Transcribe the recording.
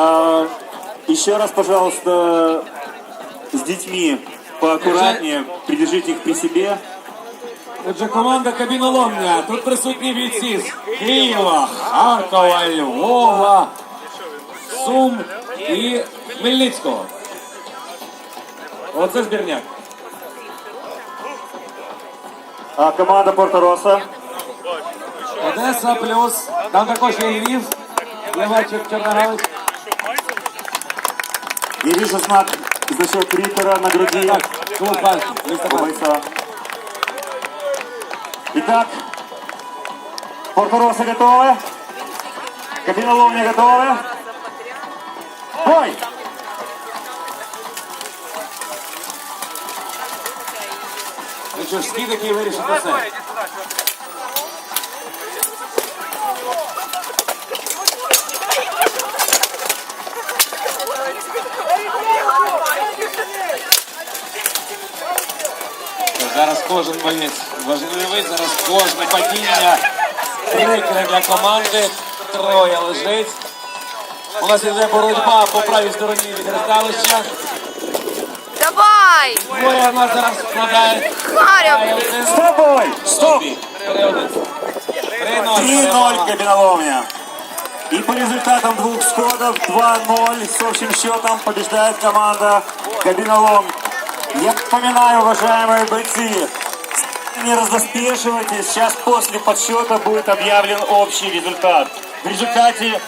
А, еще раз, пожалуйста, с детьми поаккуратнее, придержите их при себе. Отже, команда Кабіноломня. Тут присутні бійці з Києва, Харкова, Львова, Сум і Хмельницького. Оце збірняк. А команда Порто-Роса. Одеса плюс. Там також є Львів. Левачик Чорногравець. Я вижу знак, значок Риттера на груди бойца. Итак, Порто-Роса готовы? Кабина Ловня готовы? Бой! Ну що ж, скид, який вирішить усе. Зараз кожен боєць важливий, зараз кожне падіння прикре для команди. Троє лежить. У нас іде боротьба по правій стороні від ресталища. Давай! Двоє у нас зараз складає. Харя! Стоп, бой! Стоп! 3-0 Кабина Ловня. И по результатам двух сходов 2-0 с общим счетом побеждает команда Кабинолом. Я напоминаю, уважаемые бойцы, не раздоспешивайтесь, сейчас после подсчета будет объявлен общий результат. В результате